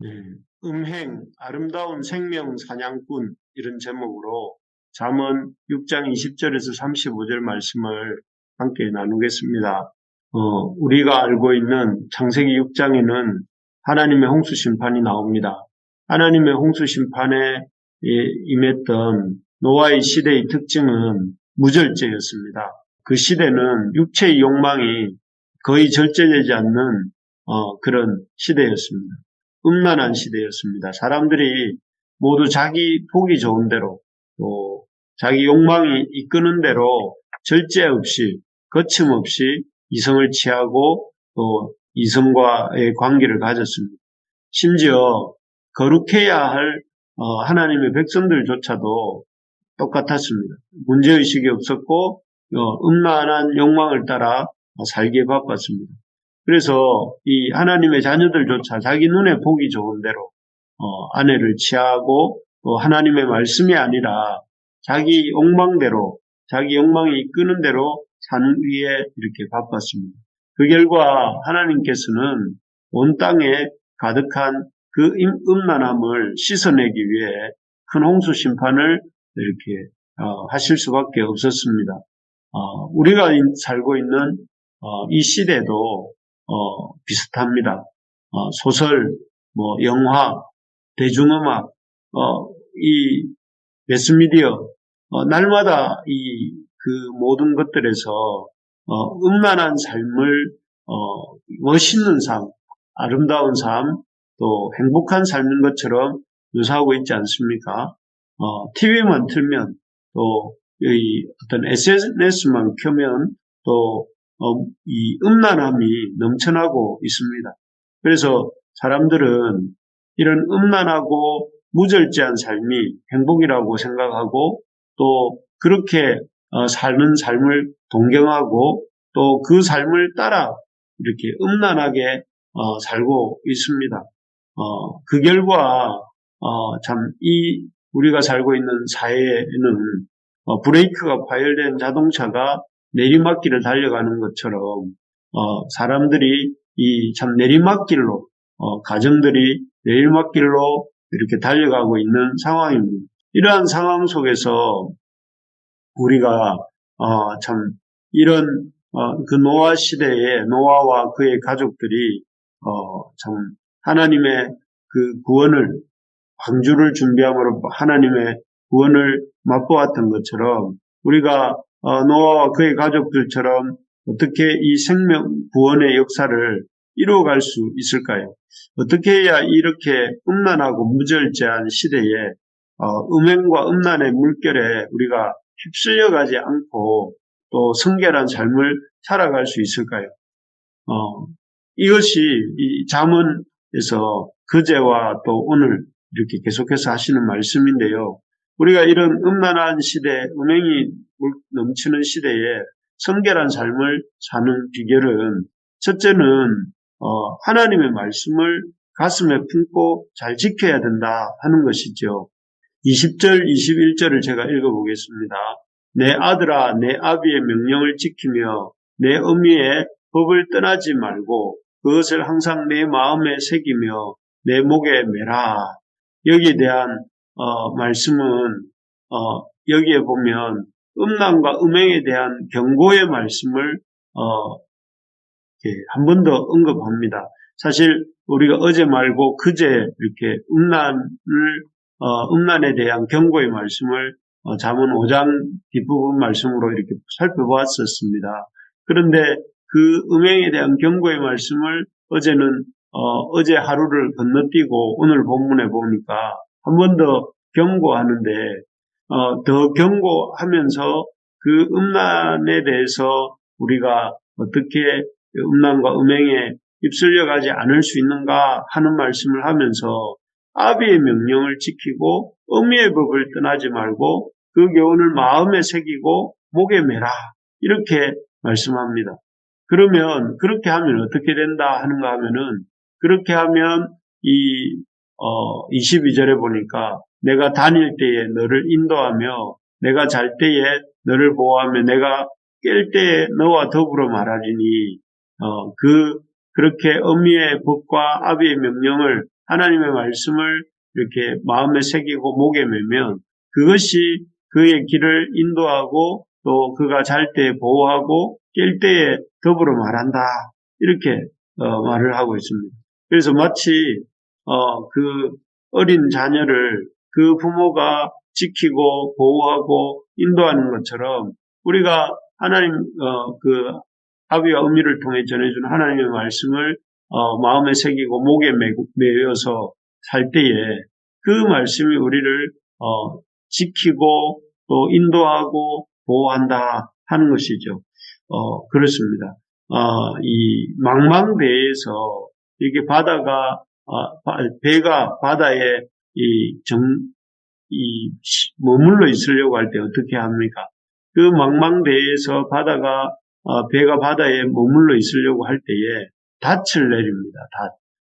네, 음행, 아름다운 생명 사냥꾼 이런 제목으로 잠언 6장 20절에서 35절 말씀을 함께 나누겠습니다. 어, 우리가 알고 있는 창세기 6장에는 하나님의 홍수 심판이 나옵니다. 하나님의 홍수 심판에 임했던 노아의 시대의 특징은 무절제였습니다. 그 시대는 육체의 욕망이 거의 절제되지 않는 어, 그런 시대였습니다. 음란한 시대였습니다. 사람들이 모두 자기 보기 좋은 대로 또 자기 욕망이 이끄는 대로 절제 없이 거침없이 이성을 취하고 또 이성과의 관계를 가졌습니다. 심지어 거룩해야 할 어, 하나님의 백성들조차도 똑같았습니다. 문제의식이 없었고 어, 음란한 욕망을 따라 살기에 바빴습니다. 그래서 이 하나님의 자녀들조차 자기 눈에 보기 좋은 대로 어, 아내를 취하고 또 하나님의 말씀이 아니라 자기 욕망대로 자기 욕망이 이끄는 대로 사는 위에 이렇게 바빴습니다. 그 결과 하나님께서는 온 땅에 가득한 그 음란함을 씻어내기 위해 큰 홍수 심판을 이렇게 어, 하실 수밖에 없었습니다. 어, 우리가 살고 있는 어, 이 시대도 어, 비슷합니다. 어, 소설, 뭐 영화, 대중음악, 어, 이 매스미디어 어, 날마다 이 그 모든 것들에서 어, 음란한 삶을 어, 멋있는 삶, 아름다운 삶, 또 행복한 삶인 것처럼 묘사하고 있지 않습니까? 어, TV만 틀면 또 이 어떤 SNS만 켜면 또 어, 이 음란함이 넘쳐나고 있습니다. 그래서 사람들은 이런 음란하고 무절제한 삶이 행복이라고 생각하고 또 그렇게 어, 사는 삶을 동경하고 또 그 삶을 따라 이렇게 음란하게 어, 살고 있습니다. 그 결과 참 이 우리가 살고 있는 사회에는 브레이크가 파열된 자동차가 내리막길을 달려가는 것처럼 어, 사람들이 이 참 내리막길로 어, 가정들이 내리막길로 이렇게 달려가고 있는 상황입니다. 이러한 상황 속에서 우리가 어, 참 이런 어, 그 노아 시대에 노아와 그의 가족들이 어, 참 하나님의 그 구원을 방주를 준비함으로 하나님의 구원을 맛보았던 것처럼 우리가 어, 노아와 그의 가족들처럼 어떻게 이 생명 구원의 역사를 이루어갈 수 있을까요? 어떻게 해야 이렇게 음란하고 무절제한 시대에 어, 음행과 음란의 물결에 우리가 휩쓸려가지 않고 또 성결한 삶을 살아갈 수 있을까요? 어, 이것이 이 잠언에서 그제와 또 오늘 이렇게 계속해서 하시는 말씀인데요. 우리가 이런 음란한 시대, 은행이 넘치는 시대에 성결한 삶을 사는 비결은 첫째는 어, 하나님의 말씀을 가슴에 품고 잘 지켜야 된다 하는 것이죠. 20절, 21절을 제가 읽어보겠습니다. 내 아들아, 내 아비의 명령을 지키며 내 어미의 법을 떠나지 말고 그것을 항상 내 마음에 새기며 내 목에 매라. 여기에 대한 어, 말씀은 어, 여기에 보면 음란과 음행에 대한 경고의 말씀을 어, 한 번 더 언급합니다. 사실 우리가 어제 말고 그제 이렇게 음란을 어, 음란에 대한 경고의 말씀을 어, 잠언 5장 뒷부분 말씀으로 이렇게 살펴보았었습니다. 그런데 그 음행에 대한 경고의 말씀을 어제는 어, 제 하루를 건너뛰고 오늘 본문에 보니까 한 번 더 경고하는데 어, 더 경고하면서 그 음란에 대해서 우리가 어떻게 음란과 음행에 휩쓸려 가지 않을 수 있는가 하는 말씀을 하면서 아비의 명령을 지키고 어미의 법을 떠나지 말고 그 교훈을 마음에 새기고 목에 매라 이렇게 말씀합니다. 그러면 그렇게 하면 어떻게 된다 하는가 하면은 그렇게 하면 이 어, 22절에 보니까 내가 다닐 때에 너를 인도하며 내가 잘 때에 너를 보호하며 내가 깰 때에 너와 더불어 말하리니 어, 그 그렇게 어미의 법과 아비의 명령을 하나님의 말씀을 이렇게 마음에 새기고 목에 매면 그것이 그의 길을 인도하고 또 그가 잘 때 보호하고 깰 때에 더불어 말한다. 이렇게 어, 말을 하고 있습니다. 그래서 마치 어, 그 어린 자녀를 그 부모가 지키고 보호하고 인도하는 것처럼 우리가 하나님 어, 그 아비와 어미를 통해 전해준 하나님의 말씀을 어, 마음에 새기고 목에 매여서 살 때에 그 말씀이 우리를 어, 지키고 또 인도하고 보호한다 하는 것이죠. 어, 그렇습니다. 어, 이 망망대해에서 이게 바다가 어, 배가 바다에 이 정, 이 머물러 있으려고 할 때 어떻게 합니까? 그 망망대해에서 바다가 어, 배가 바다에 머물러 있으려고 할 때에 닻을 내립니다.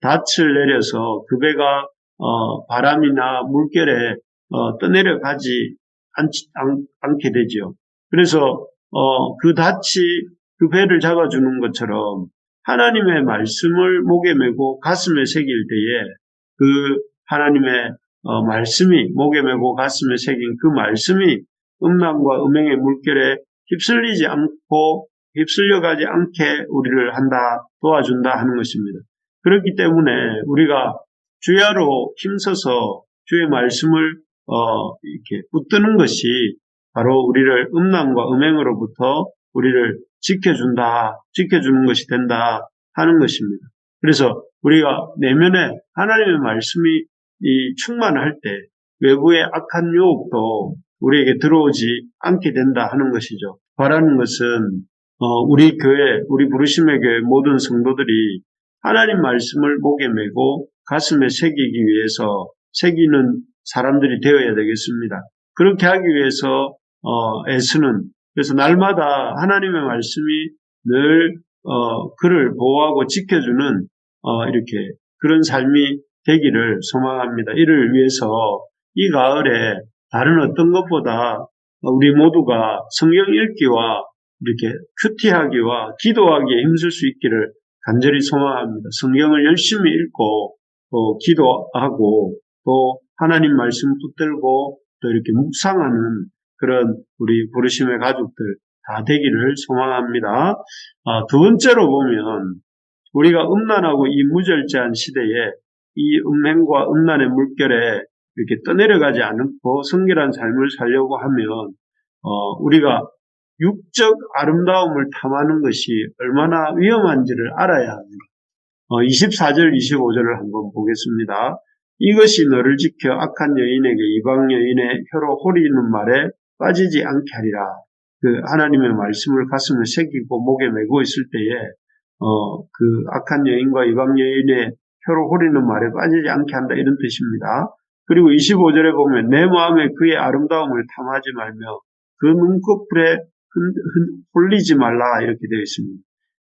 닻. 닻을 내려서 그 배가 어, 바람이나 물결에 어, 떠내려 가지 않, 게 되죠. 그래서 어, 그 닻이 그 배를 잡아주는 것처럼 하나님의 말씀을 목에 메고 가슴에 새길 때에 그 하나님의 어, 말씀이 목에 메고 가슴에 새긴 그 말씀이 음란과 음행의 물결에 휩쓸리지 않고 휩쓸려가지 않게 우리를 한다 도와준다 하는 것입니다. 그렇기 때문에 우리가 주야로 힘써서 주의 말씀을 어, 이렇게 붙드는 것이 바로 우리를 음란과 음행으로부터 우리를 지켜준다, 지켜주는 것이 된다 하는 것입니다. 그래서 우리가 내면에 하나님의 말씀이 이 충만할 때 외부의 악한 유혹도 우리에게 들어오지 않게 된다 하는 것이죠. 바라는 것은 어, 우리 교회, 우리 부르심의 교회 모든 성도들이 하나님 말씀을 목에 메고 가슴에 새기기 위해서 새기는 사람들이 되어야 되겠습니다. 그렇게 하기 위해서 어, 애쓰는 그래서 날마다 하나님의 말씀이 늘 어, 그를 보호하고 지켜주는 어, 이렇게 그런 삶이 되기를 소망합니다. 이를 위해서 이 가을에 다른 어떤 것보다 우리 모두가 성경 읽기와 이렇게 큐티하기와 기도하기에 힘쓸 수 있기를 간절히 소망합니다. 성경을 열심히 읽고 또 기도하고 또 하나님 말씀 붙들고 또 이렇게 묵상하는 그런 우리 부르심의 가족들 다 되기를 소망합니다. 아, 두 번째로 보면 우리가 음란하고 이 무절제한 시대에 이 음행과 음란의 물결에 이렇게 떠내려가지 않고 성결한 삶을 살려고 하면 어, 우리가 육적 아름다움을 탐하는 것이 얼마나 위험한지를 알아야 합니다. 어, 24절, 25절을 한번 보겠습니다. 이것이 너를 지켜 악한 여인에게 이방 여인의 혀로 호리는 말에 빠지지 않게 하리라. 그 하나님의 말씀을 가슴에 새기고 목에 메고 있을 때에 어, 그 악한 여인과 이방 여인의 혀로 호리는 말에 빠지지 않게 한다 이런 뜻입니다. 그리고 25절에 보면 내 마음에 그의 아름다움을 탐하지 말며 그 눈꺼풀에 홀리지 말라 이렇게 되어 있습니다.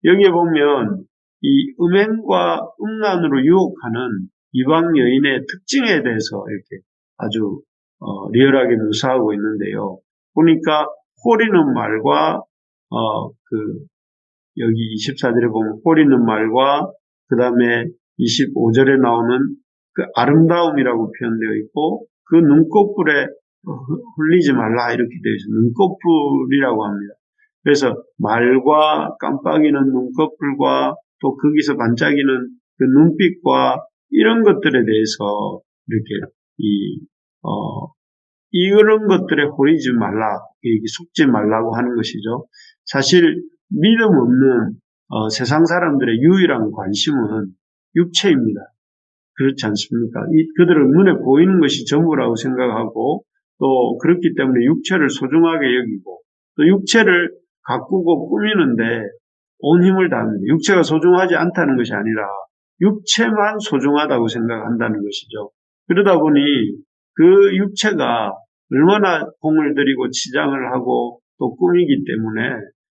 여기에 보면 이 음행과 음란으로 유혹하는 이방 여인의 특징에 대해서 이렇게 아주 어, 리얼하게 묘사하고 있는데요. 보니까 호리는 말과 어, 그 여기 24절에 보면 호리는 말과 그 다음에 25절에 나오는 그 아름다움이라고 표현되어 있고 그 눈꺼풀에 흘리지 말라 이렇게 되어 있어요. 눈꺼풀이라고 합니다. 그래서 말과 깜빡이는 눈꺼풀과 또 거기서 반짝이는 그 눈빛과 이런 것들에 대해서 이렇게 이, 어, 이런 것들에 홀리지 말라, 속지 말라고 하는 것이죠. 사실 믿음 없는 어, 세상 사람들의 유일한 관심은 육체입니다. 그렇지 않습니까? 이, 그들은 눈에 보이는 것이 전부라고 생각하고 또 그렇기 때문에 육체를 소중하게 여기고 또 육체를 가꾸고 꾸미는데 온 힘을 다합니다. 육체가 소중하지 않다는 것이 아니라 육체만 소중하다고 생각한다는 것이죠. 그러다 보니 그 육체가 얼마나 공을 들이고 치장을 하고 또 꾸미기 때문에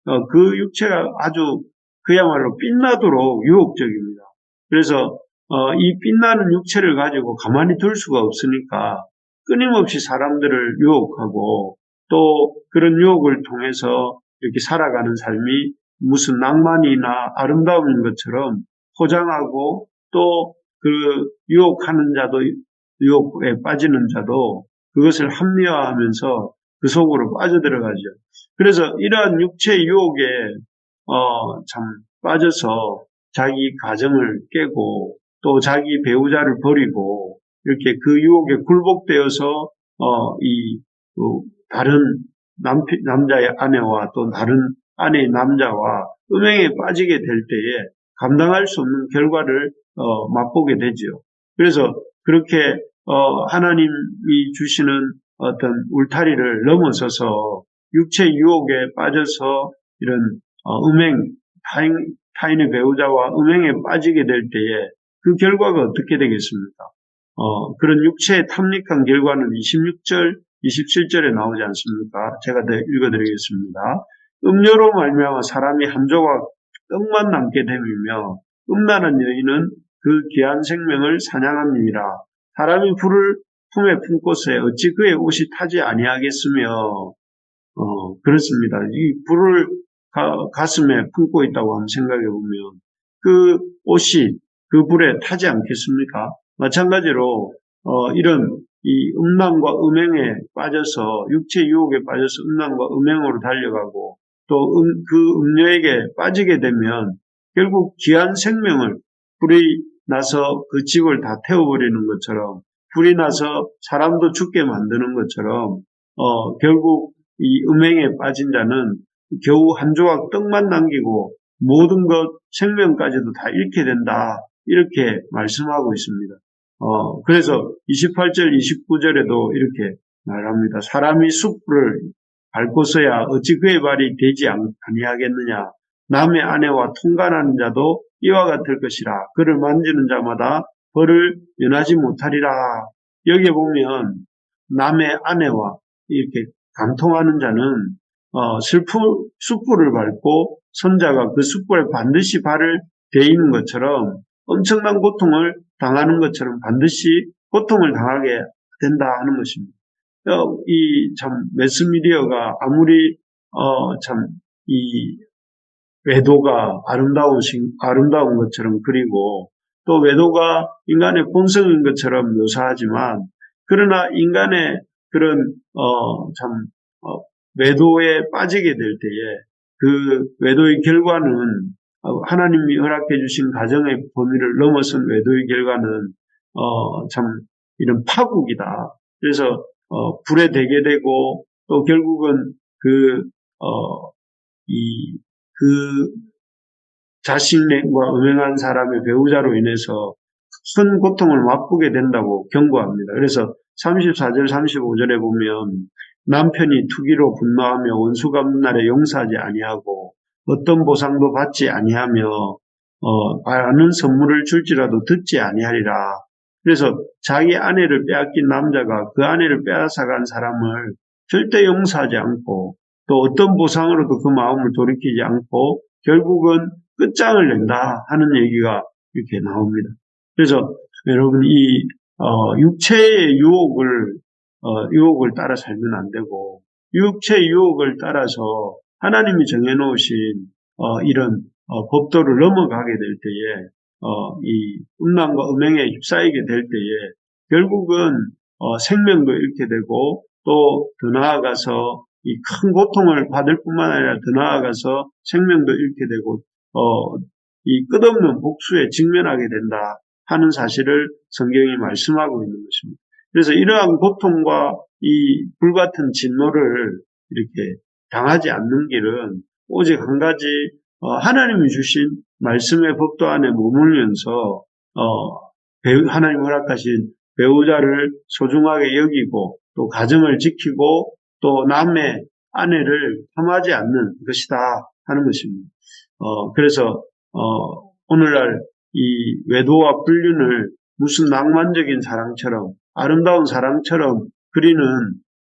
어, 그 육체가 아주 그야말로 빛나도록 유혹적입니다. 그래서 어, 이 빛나는 육체를 가지고 가만히 둘 수가 없으니까 끊임없이 사람들을 유혹하고 또 그런 유혹을 통해서 이렇게 살아가는 삶이 무슨 낭만이나 아름다움인 것처럼 포장하고 또 그 유혹하는 자도 유혹에 빠지는 자도 그것을 합리화하면서 그 속으로 빠져들어가죠. 그래서 이러한 육체 유혹에 어, 참 빠져서 자기 가정을 깨고 또 자기 배우자를 버리고 이렇게 그 유혹에 굴복되어서 어, 이 어, 다른 남, 남자의 아내와 또 다른 아내의 남자와 음행에 빠지게 될 때에 감당할 수 없는 결과를 어, 맛보게 되죠. 그래서 그렇게 어, 하나님이 주시는 어떤 울타리를 넘어서서 육체 유혹에 빠져서 이런 어, 음행 타인, 타인의 배우자와 음행에 빠지게 될 때에 그 결과가 어떻게 되겠습니까? 어, 그런 육체의 탐닉한 결과는 26절, 27절에 나오지 않습니까? 제가 읽어드리겠습니다. 음료로 말미암아 사람이 한 조각 떡만 남게 됨이며 음란한 여인은 그 귀한 생명을 사냥함이니라. 사람이 불을 품에 품고서 어찌 그의 옷이 타지 아니하겠으며 어, 그렇습니다. 이 불을 가, 슴에 품고 있다고 한번 생각해 보면 그 옷이 그 불에 타지 않겠습니까? 마찬가지로 어, 이런 이 음란과 음행에 빠져서 육체 유혹에 빠져서 음란과 음행으로 달려가고 또 그 음, 그 음료에게 빠지게 되면 결국 귀한 생명을 불이 나서 그 집을 다 태워버리는 것처럼 불이 나서 사람도 죽게 만드는 것처럼 어, 결국 이 음행에 빠진 자는 겨우 한 조각 떡만 남기고 모든 것 생명까지도 다 잃게 된다 이렇게 말씀하고 있습니다. 어, 그래서 28절, 29절에도 이렇게 말합니다. 사람이 숲을 밟고서야 어찌 그의 발이 되지 아니하겠느냐. 남의 아내와 통관하는 자도 이와 같을 것이라. 그를 만지는 자마다 벌을 면하지 못하리라. 여기에 보면 남의 아내와 이렇게 감통하는 자는 어, 슬프 숯불을 밟고 선자가 그 숯불에 반드시 발을 대이는 것처럼 엄청난 고통을 당하는 것처럼 반드시 고통을 당하게 된다 하는 것입니다. 어, 이참 매스미디어가 아무리 어, 참이 외도가 아름다운 아름다운 것처럼 그리고 또 외도가 인간의 본성인 것처럼 묘사하지만 그러나 인간의 그런 어 참 어, 외도에 빠지게 될 때에 그 외도의 결과는 하나님이 허락해 주신 가정의 범위를 넘어선 외도의 결과는 어, 참 이런 파국이다. 그래서 어, 불에 대게 되고 또 결국은 그 어, 이, 그 자신과 음행한 사람의 배우자로 인해서 큰 고통을 맛보게 된다고 경고합니다. 그래서 34절, 35절에 보면 남편이 투기로 분노하며 원수 갚는 날에 용서하지 아니하고 어떤 보상도 받지 아니하며 어, 바라는 선물을 줄지라도 듣지 아니하리라. 그래서 자기 아내를 빼앗긴 남자가 그 아내를 빼앗아간 사람을 절대 용서하지 않고 또 어떤 보상으로도 그 마음을 돌이키지 않고 결국은 끝장을 낸다 하는 얘기가 이렇게 나옵니다. 그래서 여러분 이 어, 육체의 유혹을 어, 유혹을 따라 살면 안 되고 육체 유혹을 따라서 하나님이 정해놓으신 어, 이런 어, 법도를 넘어가게 될 때에 어, 이 음란과 음행에 휩싸이게 될 때에 결국은 어, 생명도 잃게 되고 또 더 나아가서 이 큰 고통을 받을 뿐만 아니라 더 나아가서 생명도 잃게 되고 어, 이 끝없는 복수에 직면하게 된다 하는 사실을 성경이 말씀하고 있는 것입니다. 그래서 이러한 고통과 이 불같은 진노를 이렇게 당하지 않는 길은 오직 한 가지 어, 하나님이 주신 말씀의 법도 안에 머물면서 어, 하나님 허락하신 배우자를 소중하게 여기고 또 가정을 지키고 또 남의 아내를 폄하지 않는 것이다 하는 것입니다. 어, 그래서 어, 오늘날 이 외도와 불륜을 무슨 낭만적인 사랑처럼 아름다운 사랑처럼 그리는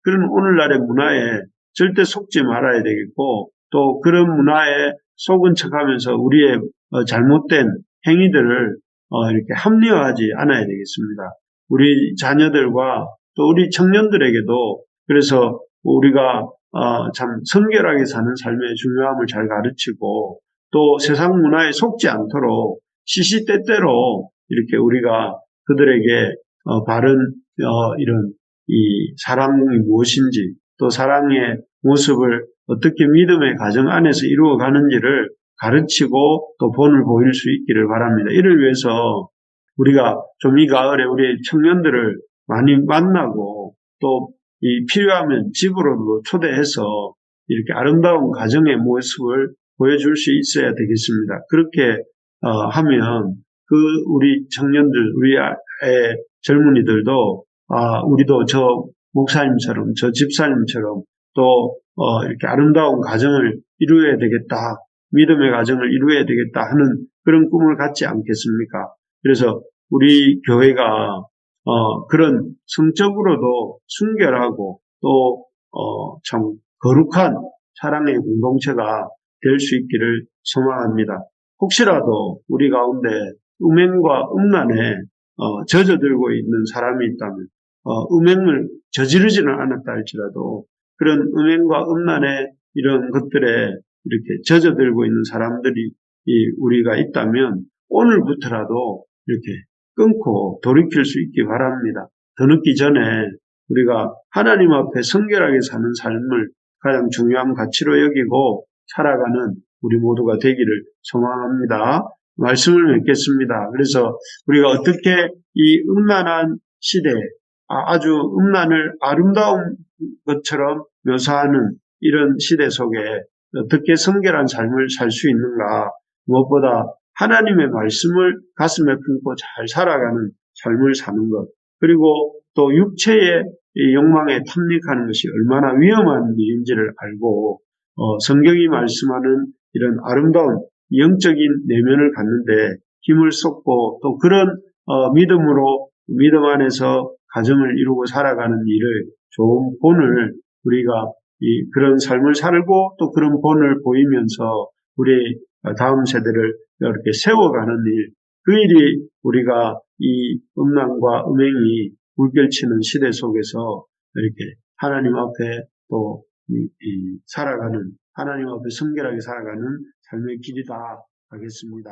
그런 오늘날의 문화에 절대 속지 말아야 되겠고 또 그런 문화에 속은 척하면서 우리의 어, 잘못된 행위들을 어, 이렇게 합리화하지 않아야 되겠습니다. 우리 자녀들과 또 우리 청년들에게도 그래서 우리가 어, 참 성결하게 사는 삶의 중요함을 잘 가르치고 또 세상 문화에 속지 않도록 시시때때로 이렇게 우리가 그들에게 어, 바른 어, 이런 이 사랑이 무엇인지 또 사랑의 모습을 어떻게 믿음의 가정 안에서 이루어가는지를 가르치고 또 본을 보일 수 있기를 바랍니다. 이를 위해서 우리가 좀 이 가을에 우리 청년들을 많이 만나고 또 이 필요하면 집으로도 초대해서 이렇게 아름다운 가정의 모습을 보여줄 수 있어야 되겠습니다. 그렇게 어, 하면 그 우리 청년들, 우리 아- 의 젊은이들도 아, 우리도 저 목사님처럼, 저 집사님처럼 또 어, 이렇게 아름다운 가정을 이루어야 되겠다, 믿음의 가정을 이루어야 되겠다 하는 그런 꿈을 갖지 않겠습니까? 그래서 우리 교회가 어, 그런 성적으로도 순결하고 또 어, 참 거룩한 사랑의 공동체가 될 수 있기를 소망합니다. 혹시라도 우리 가운데 음행과 음란에 어, 젖어들고 있는 사람이 있다면 어, 음행을 저지르지는 않았다 할지라도 그런 음행과 음란의 이런 것들에 이렇게 젖어들고 있는 사람들이 이 우리가 있다면 오늘부터라도 이렇게 끊고 돌이킬 수 있기 바랍니다. 더 늦기 전에 우리가 하나님 앞에 성결하게 사는 삶을 가장 중요한 가치로 여기고 살아가는 우리 모두가 되기를 소망합니다. 말씀을 맺겠습니다. 그래서 우리가 어떻게 이 음란한 시대, 아, 아주 음란을 아름다운 것처럼 묘사하는 이런 시대 속에 어떻게 성결한 삶을 살 수 있는가, 무엇보다 하나님의 말씀을 가슴에 품고 잘 살아가는 삶을 사는 것, 그리고 또 육체의 이 욕망에 탐닉하는 것이 얼마나 위험한 일인지를 알고 어, 성경이 말씀하는 이런 아름다운 영적인 내면을 갖는데 힘을 쏟고 또 그런 어, 믿음으로 믿음 안에서 가정을 이루고 살아가는 일을 좋은 본을 우리가 이 그런 삶을 살고 또 그런 본을 보이면서 우리 다음 세대를 이렇게 세워가는 일, 그 일이 우리가 이 음란과 음행이 물결치는 시대 속에서 이렇게 하나님 앞에 또 이, 이 살아가는 하나님 앞에 성결하게 살아가는 삶의 길이다 하겠습니다.